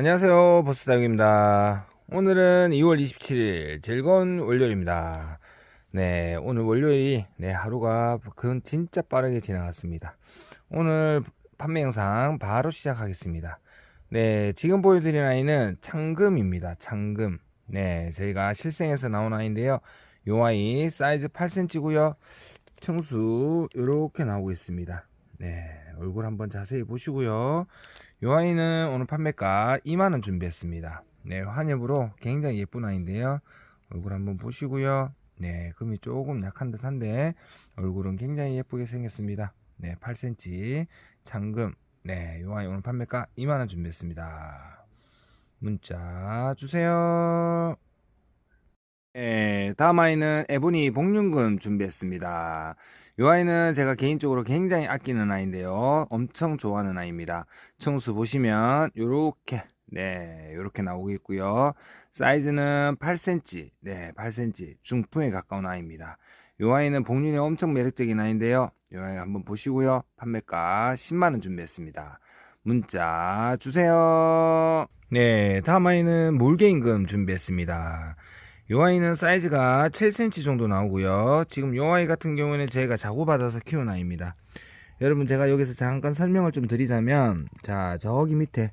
안녕하세요. 보스다육입니다. 오늘은 2월 27일 즐거운 월요일입니다. 네, 오늘 월요일이 네, 하루가 그 진짜 빠르게 지나갔습니다. 오늘 판매 영상 바로 시작하겠습니다. 네, 지금 보여드린 아이는 창금입니다. 창금. 네, 저희가 실생에서 나온 아이인데요. 요 아이 사이즈 8cm고요. 청수 이렇게 나오고 있습니다. 네, 얼굴 한번 자세히 보시고요. 요 아이는 오늘 판매가 2만원 준비했습니다. 네, 환엽으로 굉장히 예쁜 아이인데요. 얼굴 한번 보시고요. 네, 금이 조금 약한 듯 한데, 얼굴은 굉장히 예쁘게 생겼습니다. 네, 8cm, 창금. 네, 요 아이 오늘 판매가 2만원 준비했습니다. 문자 주세요. 네, 다음 아이는 에보니 복륜금 준비했습니다. 이 아이는 제가 개인적으로 굉장히 아끼는 아이인데요. 엄청 좋아하는 아이입니다. 청수 보시면 요렇게 네, 요렇게 나오고 있고요. 사이즈는 8cm, 네, 8cm 중품에 가까운 아이입니다. 이 아이는 복륜이 엄청 매력적인 아이인데요. 이 아이 한번 보시고요. 판매가 10만원 준비했습니다. 문자 주세요. 네, 다음 아이는 몰개임금 준비했습니다. 요 아이는 사이즈가 7cm 정도 나오고요. 지금 요 아이 같은 경우에는 제가 자구받아서 키운 아이입니다. 여러분 제가 여기서 잠깐 설명을 좀 드리자면 자 저기 밑에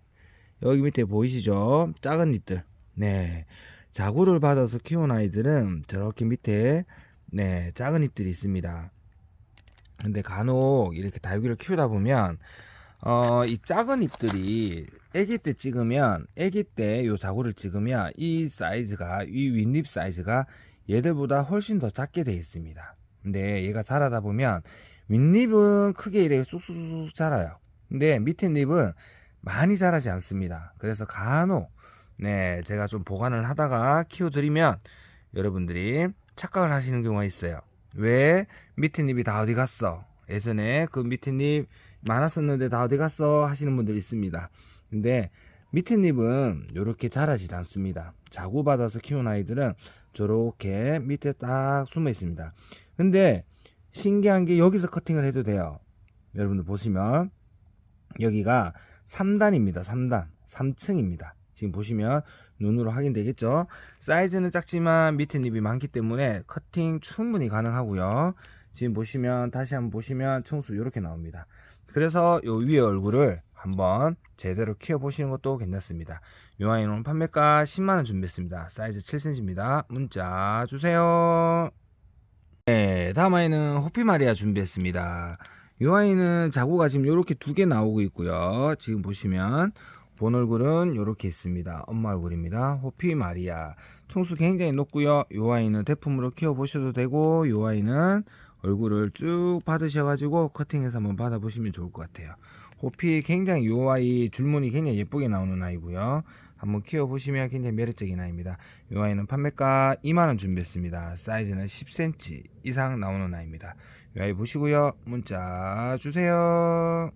여기 밑에 보이시죠? 작은 잎들 네 자구를 받아서 키운 아이들은 저렇게 밑에 네 작은 잎들이 있습니다. 근데 간혹 이렇게 다육이를 키우다 보면 어, 이 작은 잎들이 아기 때 찍으면 아기 때 요 자구를 찍으면 이 사이즈가 이 윗잎 사이즈가 얘들보다 훨씬 더 작게 되어 있습니다. 근데 얘가 자라다 보면 윗잎은 크게 이렇게 쑥쑥쑥 자라요. 근데 밑에 잎은 많이 자라지 않습니다. 그래서 간혹 네 제가 좀 보관을 하다가 키워드리면 여러분들이 착각을 하시는 경우가 있어요. 왜 밑에 잎이 다 어디 갔어? 예전에 그 밑에 잎 많았었는데 다 어디 갔어? 하시는 분들이 있습니다. 근데 밑에 잎은 이렇게 자라질 않습니다. 자구 받아서 키운 아이들은 저렇게 밑에 딱 숨어 있습니다. 근데 신기한 게 여기서 커팅을 해도 돼요. 여러분들 보시면 여기가 3단입니다. 3단. 3층입니다. 지금 보시면 눈으로 확인되겠죠? 사이즈는 작지만 밑에 잎이 많기 때문에 커팅 충분히 가능하고요. 지금 보시면 다시 한번 보시면 청수 이렇게 나옵니다. 그래서 요 위에 얼굴을 한번 제대로 키워 보시는 것도 괜찮습니다. 요 아이는 판매가 10만원 준비했습니다. 사이즈 7cm입니다. 문자 주세요. 네, 다음 아이는 호피마리아 준비했습니다. 요 아이는 자구가 지금 이렇게 두 개 나오고 있고요. 지금 보시면 본 얼굴은 이렇게 있습니다. 엄마 얼굴입니다. 호피 마리아. 총수 굉장히 높고요. 요 아이는 대품으로 키워 보셔도 되고 요 아이는 얼굴을 쭉 받으셔가지고 커팅해서 한번 받아보시면 좋을 것 같아요. 호피 굉장히 요 아이 줄무늬 굉장히 예쁘게 나오는 아이고요. 한번 키워보시면 굉장히 매력적인 아이입니다. 요 아이는 판매가 2만원 준비했습니다. 사이즈는 10cm 이상 나오는 아이입니다. 요 아이 보시고요. 문자 주세요.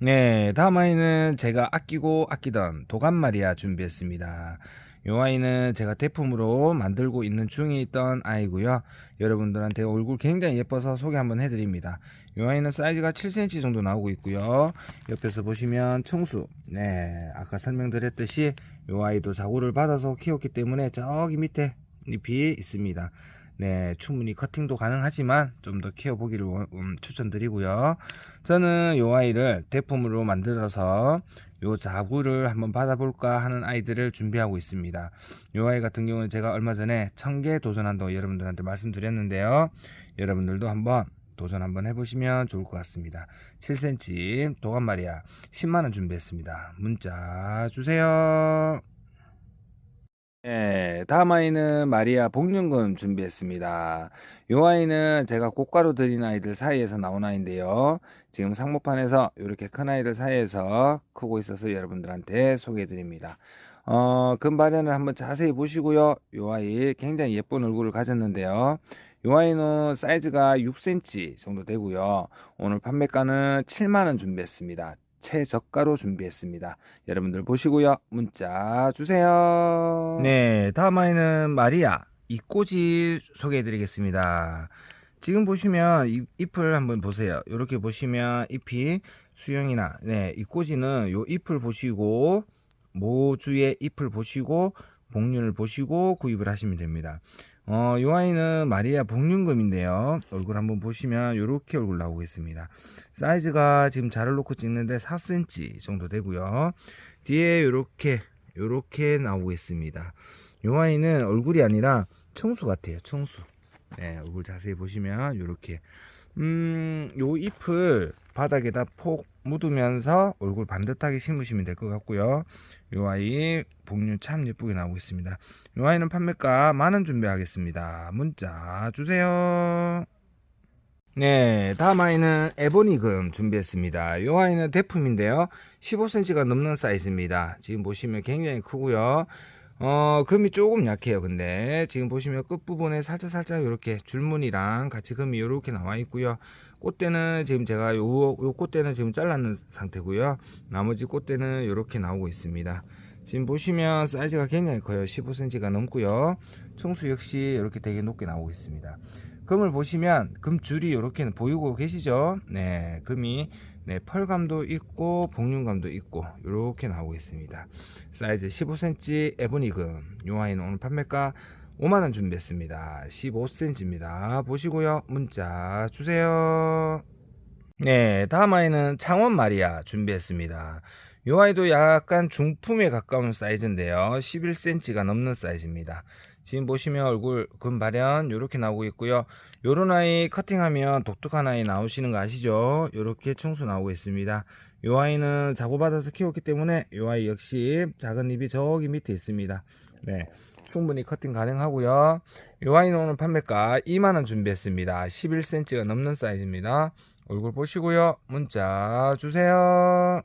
네, 다음 아이는 제가 아끼고 아끼던 도감마리아 준비했습니다. 요 아이는 제가 대품으로 만들고 있는 중에 있던 아이고요. 여러분들한테 얼굴 굉장히 예뻐서 소개 한번 해드립니다. 요 아이는 사이즈가 7cm 정도 나오고 있고요. 옆에서 보시면 청수. 네, 아까 설명드렸듯이 요 아이도 자구를 받아서 키웠기 때문에 저기 밑에 잎이 있습니다. 네, 충분히 커팅도 가능하지만 좀 더 키워보기를 원- 음, 추천드리고요. 저는 요 아이를 대품으로 만들어서 요 자구를 한번 받아볼까 하는 아이들을 준비하고 있습니다. 요 아이 같은 경우는 제가 얼마 전에 청개 도전한다고 여러분들한테 말씀드렸는데요. 여러분들도 한번 도전 한번 해보시면 좋을 것 같습니다. 7cm 도감마리아 10만원 준비했습니다. 문자 주세요. 네, 다음 아이는 마리아 복륜금 준비했습니다. 요 아이는 제가 꽃가루 드린 아이들 사이에서 나온 아이인데요. 지금 상목판에서 이렇게 큰 아이들 사이에서 크고 있어서 여러분들한테 소개해 드립니다. 어, 금발현을 한번 자세히 보시고요. 요 아이 굉장히 예쁜 얼굴을 가졌는데요. 요 아이는 사이즈가 6cm 정도 되고요. 오늘 판매가는 7만원 준비했습니다. 최저가로 준비했습니다. 여러분들 보시고요. 문자 주세요. 네, 다음 아이는 마리아 이 꼬지 소개해 드리겠습니다. 지금 보시면 이 잎을 한번 보세요. 이렇게 보시면 잎이 수영이나 네, 이 꼬지는 요 잎을 보시고 모주의 잎을 보시고 복륜을 보시고 구입을 하시면 됩니다. 어, 이 아이는 마리아 복륜금인데요. 얼굴 한번 보시면 이렇게 얼굴 나오고 있습니다. 사이즈가 지금 자를 놓고 찍는데 4cm 정도 되고요. 뒤에 이렇게 이렇게 나오고 있습니다. 이 아이는 얼굴이 아니라 청수 같아요. 청수. 네, 얼굴 자세히 보시면 이렇게 음, 요 잎을 바닥에다 폭 묻으면서 얼굴 반듯하게 심으시면 될 것 같고요. 요 아이 복륜 참 예쁘게 나오고 있습니다. 요 아이는 판매가 만원 준비하겠습니다. 문자 주세요. 네, 다음 아이는 에보니금 준비했습니다. 요 아이는 대품인데요. 15cm가 넘는 사이즈입니다. 지금 보시면 굉장히 크고요. 어, 금이 조금 약해요. 근데 지금 보시면 끝부분에 살짝 살짝 이렇게 줄무늬랑 같이 금이 이렇게 나와 있고요. 꽃대는 지금 제가 요, 요 꽃대는 지금 잘랐는 상태고요. 나머지 꽃대는 이렇게 나오고 있습니다. 지금 보시면 사이즈가 굉장히 커요. 15cm가 넘고요. 총수 역시 이렇게 되게 높게 나오고 있습니다. 금을 보시면 금 줄이 이렇게 보이고 계시죠? 네, 금이 네, 펄감도 있고 복륜감도 있고 이렇게 나오고 있습니다. 사이즈 15cm 에보니금 요 아이는 오늘 판매가 5만원 준비했습니다. 15cm입니다. 보시고요. 문자 주세요. 네, 다음 아이는 창원 마리아 준비했습니다. 요 아이도 약간 중품에 가까운 사이즈인데요. 11cm가 넘는 사이즈입니다. 지금 보시면 얼굴 금발현 이렇게 나오고 있고요. 요런 아이 커팅하면 독특한 아이 나오시는 거 아시죠? 이렇게 청수 나오고 있습니다. 요 아이는 자고받아서 키웠기 때문에 요 아이 역시 작은 입이 저기 밑에 있습니다. 네. 충분히 커팅 가능하고요. 요 아이는 오늘 판매가 2만원 준비했습니다. 11cm가 넘는 사이즈입니다. 얼굴 보시고요. 문자 주세요.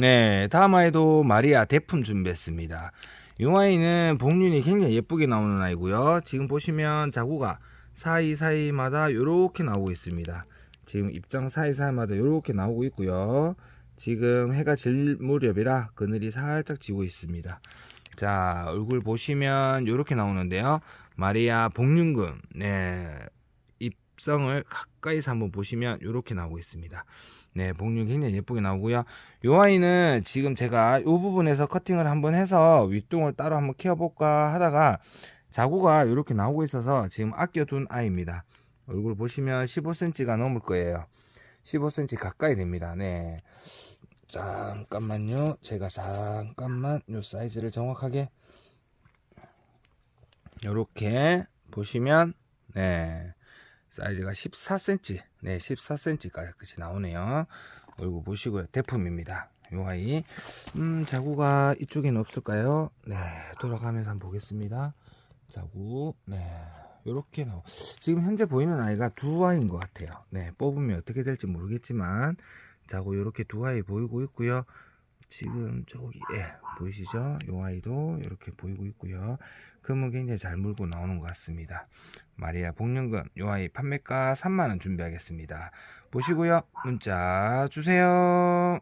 네, 다음 아이도 마리아 대품 준비했습니다. 이 아이는 복륜이 굉장히 예쁘게 나오는 아이고요. 지금 보시면 자구가 사이사이마다 이렇게 나오고 있습니다. 지금 입장 사이사이마다 이렇게 나오고 있고요. 지금 해가 질 무렵이라 그늘이 살짝 지고 있습니다. 자, 얼굴 보시면 이렇게 나오는데요. 마리아 복륜금, 네, 입성을 가까이서 한번 보시면 이렇게 나오고 있습니다. 네, 복륜 굉장히 예쁘게 나오고요. 이 아이는 지금 제가 이 부분에서 커팅을 한번 해서 윗동을 따로 한번 키워볼까 하다가 자구가 이렇게 나오고 있어서 지금 아껴둔 아이입니다. 얼굴 보시면 15cm가 넘을 거예요. 15cm 가까이 됩니다. 네. 잠깐만요. 제가 잠깐만 요 사이즈를 정확하게 이렇게 보시면 네. 사이즈가 14cm, 네, 14cm까지 나오네요. 얼굴 보시고요. 대품입니다. 요 아이. 음, 자구가 이쪽에는 없을까요? 네, 돌아가면서 한번 보겠습니다. 자구, 네, 요렇게 나오. 지금 현재 보이는 아이가 두 아이인 것 같아요. 네, 뽑으면 어떻게 될지 모르겠지만, 자구 요렇게 두 아이 보이고 있고요. 지금 저기 예, 보이시죠? 요 아이도 이렇게 보이고 있고요. 금은 굉장히 잘 물고 나오는 것 같습니다. 마리아 복륜금 요 아이 판매가 3만원 준비하겠습니다. 보시고요. 문자 주세요.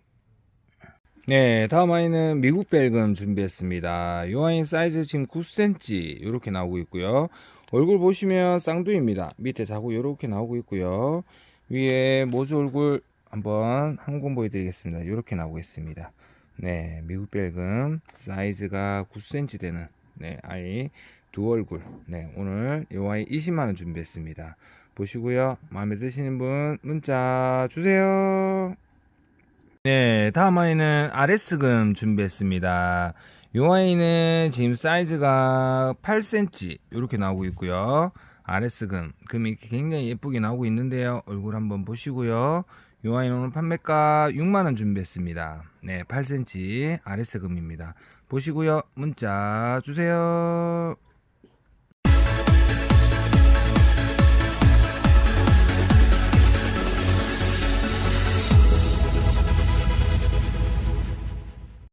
네, 다음 아이는 미국 벨금 준비했습니다. 요 아이 사이즈 지금 9cm 이렇게 나오고 있고요. 얼굴 보시면 쌍두입니다. 밑에 자국 이렇게 나오고 있고요. 위에 모주 얼굴 한번 항공 보여드리겠습니다. 이렇게 나오고 있습니다. 네, 미국 벨금 사이즈가 9cm 되는 네, 아이 두 얼굴. 네, 오늘 이 아이 20만 원 준비했습니다. 보시고요. 마음에 드시는 분 문자 주세요. 네, 다음 아이는 아레스금 준비했습니다. 이 아이는 지금 사이즈가 8cm 이렇게 나오고 있고요. 아레스금 금이 굉장히 예쁘게 나오고 있는데요. 얼굴 한번 보시고요. 이 오늘 판매가 6만원 준비했습니다. 네, 8cm 아레스금입니다. 보시고요. 문자 주세요.